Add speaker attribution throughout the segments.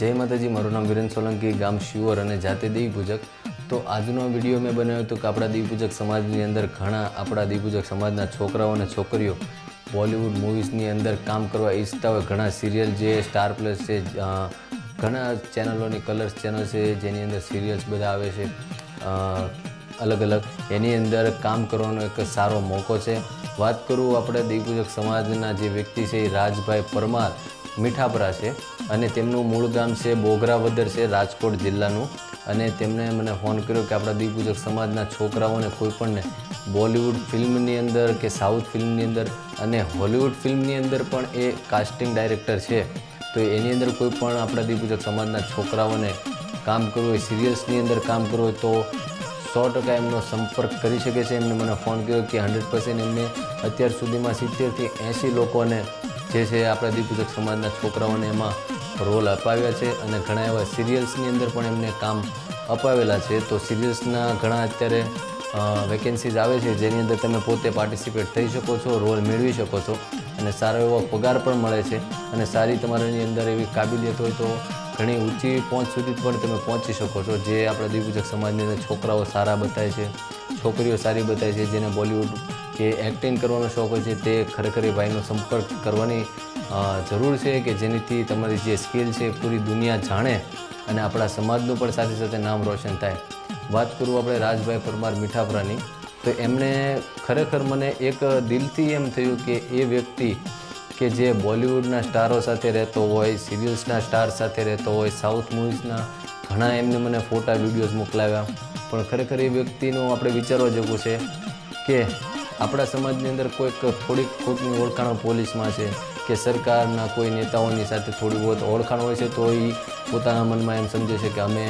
Speaker 1: જય માતાજી, મારું નામ વિરેન સોલંકી, ગામ શિવર અને જાતે દેવી પૂજક તો આજનો વીડિયો મેં બનાવ્યો હતો કે આપણા દેવી પૂજક સમાજની અંદર ઘણા આપણા દેવી પૂજક સમાજના છોકરાઓ અને છોકરીઓ બોલિવૂડ મૂવીઝની અંદર કામ કરવા ઈચ્છતા હોય. ઘણા સિરિયલ જે સ્ટાર પ્લસ છે ઘણા ચેનલોની કલર્સ ચેનલ છે, જેની અંદર સિરિયલ્સ બધા આવે છે અલગ અલગ. એની અંદર કામ કરવાનો એક સારો મોકો છે. વાત કરું આપણે દેવપૂજક સમાજના જે વ્યક્તિ છે, એ રાજભાઈ પરમાર. મીઠાપરા છે અને તેમનું મૂળ ગામ છે બોગરાવદર છે રાજકોટ જિલ્લાનું. અને તેમણે મને ફોન કર્યો કે આપણા દીપપૂજક સમાજના છોકરાઓને કોઈપણને બોલિવૂડ ફિલ્મની અંદર કે સાઉથ ફિલ્મની અંદર અને હોલિવૂડ ફિલ્મની અંદર પણ એ કાસ્ટિંગ ડાયરેક્ટર છે. તો એની અંદર કોઈ પણ આપણા દીપપૂજક સમાજના છોકરાઓને કામ કરવું હોય, સિરિયલ્સની અંદર કામ કરવું હોય તો સો ટકા એમનો સંપર્ક કરી શકે છે. એમને મને ફોન કર્યો કે હંડ્રેડ પર્સન્ટ એમને અત્યાર સુધીમાં સિત્તેરથી એંસી લોકોને જે છે આપણા દીપપૂજક સમાજના છોકરાઓને એમાં રોલ અપાવ્યા છે અને ઘણા એવા સિરિયલ્સની અંદર પણ એમને કામ અપાવેલા છે. તો સિરિયલ્સના ઘણા અત્યારે વેકેન્સીઝ આવે છે, જેની અંદર તમે પોતે પાર્ટિસિપેટ થઈ શકો છો, રોલ મેળવી શકો છો અને સારો એવો પગાર પણ મળે છે. અને સારી તમારાની અંદર એવી કાબિલિયત હોય તો ઘણી ઊંચી પહોંચ સુધી પણ તમે પહોંચી શકો છો, જે આપણા દીપૂજક સમાજની અંદર છોકરાઓ સારા બતાવે છે, છોકરીઓ સારી બતાવે છે, જેને બોલિવૂડ કે એક્ટિંગ કરવાનો શોખ હોય છે તે ખરેખર એ ભાઈનો સંપર્ક કરવાની જરૂર છે કે જેનીથી તમારી જે સ્કિલ છે પૂરી દુનિયા જાણે અને આપણા સમાજનું પણ સાથે સાથે નામ રોશન થાય. વાત કરું આપણે રાજભાઈ પરમાર મીઠાપરાની. તો એમણે ખરેખર મને એક દિલથી એમ થયું કે એ વ્યક્તિ કે જે બોલિવૂડના સ્ટારો સાથે રહેતો હોય, સિરિયલ્સના સ્ટાર સાથે રહેતો હોય, સાઉથ મૂવીઝના ઘણા એમને મને ફોટા, વિડીયોઝ મોકલાવ્યા. પણ ખરેખર એ વ્યક્તિનું આપણે વિચારવા જેવું છે કે આપણા સમાજની અંદર કોઈક થોડીક ખોટની ઓળખાણ પોલીસમાં છે કે સરકારના કોઈ નેતાઓની સાથે થોડી બહુ ઓળખાણ હોય છે, તો એ પોતાના મનમાં એમ સમજે છે કે અમે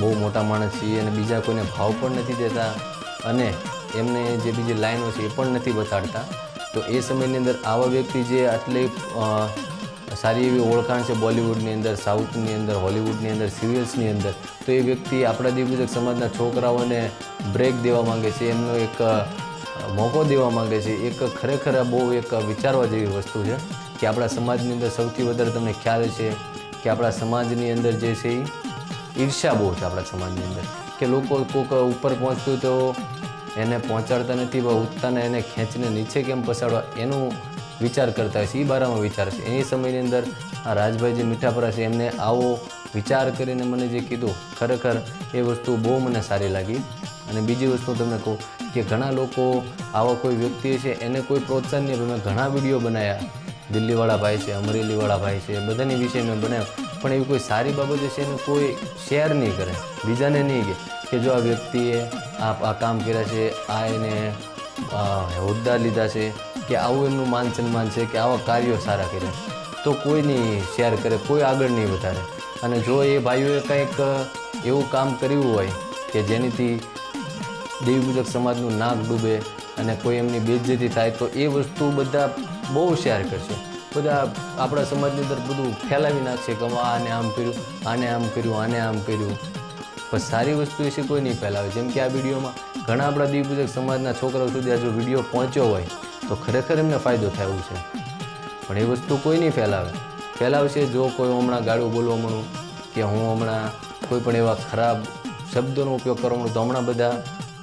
Speaker 1: બહુ મોટા માણસ છીએ અને બીજા કોઈને ભાવ પણ નથી દેતા અને એમને જે બીજી લાઈનો છે એ પણ નથી બતાડતા. તો એ સમયની અંદર આવા વ્યક્તિ જે આટલી સારી એવી ઓળખાણ છે બોલિવૂડની અંદર, સાઉથની અંદર, હોલિવૂડની અંદર, સિરિયલ્સની અંદર, તો એ વ્યક્તિ આપણા દીપૂજક સમાજના છોકરાઓને બ્રેક દેવા માંગે છે. એમનો એક મોકો દેવા માગે છે, એક ખરેખર બહુ એક વિચારવા જેવી વસ્તુ છે કે આપણા સમાજની અંદર સૌથી વધારે તમને ખ્યાલ છે કે આપણા સમાજની અંદર જે છે એ ઈર્ષા બહુ છે આપણા સમાજની અંદર. કે લોકો કોઈક ઉપર પહોંચતું તો એને પહોંચાડતા નથી પણ ઉઠતાને એને ખેંચીને નીચે કેમ પસાડવા એનું વિચાર કરતા હોય છે એ બારામાં વિચાર છે. એ સમયની અંદર આ રાજભાઈ જે મીઠાપરા છે એમને આવો વિચાર કરીને મને જે કીધું, ખરેખર એ વસ્તુ બહુ મને સારી લાગી. અને બીજી વસ્તુ તમને કહું કે ઘણા લોકો, આવા કોઈ વ્યક્તિ છે, એને કોઈ પ્રોત્સાહન નહીં. મેં ઘણા વીડિયો બનાવ્યા દિલ્હીવાળા ભાઈ છે, અમરેલીવાળા ભાઈ છે, બધાની વિશે મેં બનાવ્યા. પણ એવી કોઈ સારી બાબત છે એને કોઈ શેર નહીં કરે. બીજાને નહીં કે કે જો આ વ્યક્તિએ આ આ કામ કર્યા છે, આ એને હોદ્દા લીધા છે, કે આવું એમનું માન સન્માન છે, કે આવા કાર્યો સારા કર્યા. તો કોઈ નહીં શેર કરે, કોઈ આગળ નહીં વધારે. અને જો એ ભાઈઓએ કંઈક એવું કામ કર્યું હોય, કે જેનીથી દેવી પૂજક સમાજનું નાક ડૂબે અને કોઈ એમની બેજતી થાય, તો એ વસ્તુ બધા બહુ શેર કરશે. બધા આપણા સમાજની અંદર બધું ફેલાવી નાખશે કે આને આમ કર્યું, આને આમ કર્યું, આને આમ કર્યું. પણ સારી વસ્તુ વિશે કોઈ નહીં ફેલાવે. જેમ કે આ વિડીયોમાં ઘણા આપણા દેવી સમાજના છોકરાઓ સુધી આ જો વીડિયો પહોંચ્યો હોય, તો ખરેખર એમને ફાયદો થાય છે. પણ એ વસ્તુ કોઈ નહીં ફેલાવે. ફેલાવશે જો કોઈ હમણાં ગાળું બોલવા મળું કે હું હમણાં કોઈ પણ એવા ખરાબ શબ્દોનો ઉપયોગ કરવા મળું, તો હમણાં બધા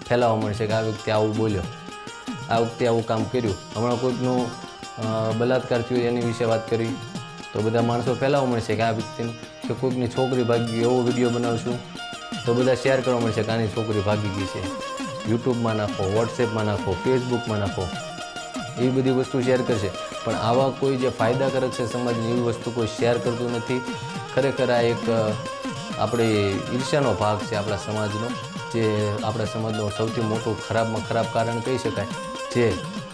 Speaker 1: ફેલાવવા મળશે કે આ વ્યક્તિ આવું બોલ્યો. આ વખતે આવું કામ કર્યું. હમણાં કોઈકનું બલાત્કાર થયો એની વિશે વાત કરી, તો બધા માણસો ફેલાવવા મળશે કે આ વ્યક્તિને, કે કોઈકની છોકરી ભાગી એવો વીડિયો બનાવશું, તો બધા શેર કરવા મળશે કે આની છોકરી ભાગી ગઈ છે. યુટ્યુબમાં નાખો, વોટ્સએપમાં નાખો, ફેસબુકમાં નાખો, એવી બધી વસ્તુ શેર કરશે. પણ આવા કોઈ જે ફાયદાકારક છે સમાજની એવી વસ્તુ કોઈ શેર કરતું નથી. ખરેખર આ એક આપણી ઈર્ષ્યાનો ભાગ છે આપણા સમાજનો. જે આપણા સમાજનું સૌથી મોટું ખરાબમાં ખરાબ કારણ કહી શકાય. જે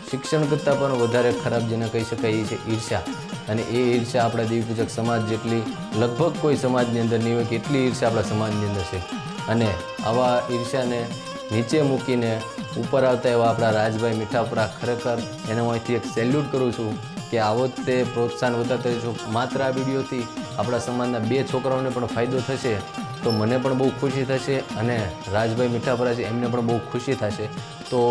Speaker 1: શિક્ષણ કરતાં પણ વધારે ખરાબ જેને કહી શકાય એ છે ઈર્ષા અને એ ઈર્ષા આપણા દેવીપૂજક સમાજ જેટલી, લગભગ કોઈ સમાજની અંદર નહીં હોય કે એટલી ઈર્ષ્યા આપણા સમાજની અંદર છે. અને આવા ઈર્ષાને નીચે મૂકીને ઉપર આવતા એવા આપણા રાજભાઈ મીઠાપુરા ખરેખર એને હું અહીંથી એક સેલ્યુટ કરું છું કે આવો જ તે પ્રોત્સાહન વધારતા રહેજો. માત્ર આ વિડીયોથી આપણા સમાજના બે છોકરાઓને પણ ફાયદો થશે. તો મને પણ બહુ ખુશી થશે અને રાજભાઈ મીઠાપરા છે, એમને પણ બહુ ખુશી થશે. તો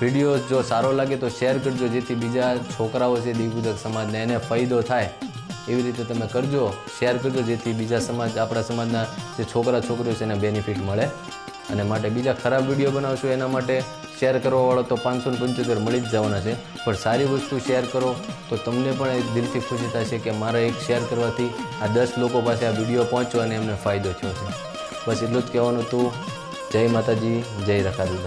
Speaker 1: વીડિયો જો સારો લાગે તો શેર કરજો, જેથી બીજા છોકરાઓ છે દીપૂજક સમાજને એને ફાયદો થાય. એવી રીતે તમે કરજો, શેર કરજો, જેથી બીજા સમાજ, આપણા સમાજના જે છોકરા છોકરીઓ છે, એને બેનિફિટ મળે. અને માટે બીજા ખરાબ વીડિયો બનાવશો એના માટે શેર કરવાવાળો તો પાંચસો પંચોતેર મળી જ જવાના છે. પણ સારી વસ્તુ શેર કરો તો તમને પણ એક દિલથી ખુશી થશે કે મારા એક શેર કરવાથી આ દસ લોકો પાસે આ વીડિયો પહોંચ્યો અને એમને ફાયદો થયો છે. બસ એટલું જ કહેવાનું હતું. જય માતાજી, જય રખાદુદા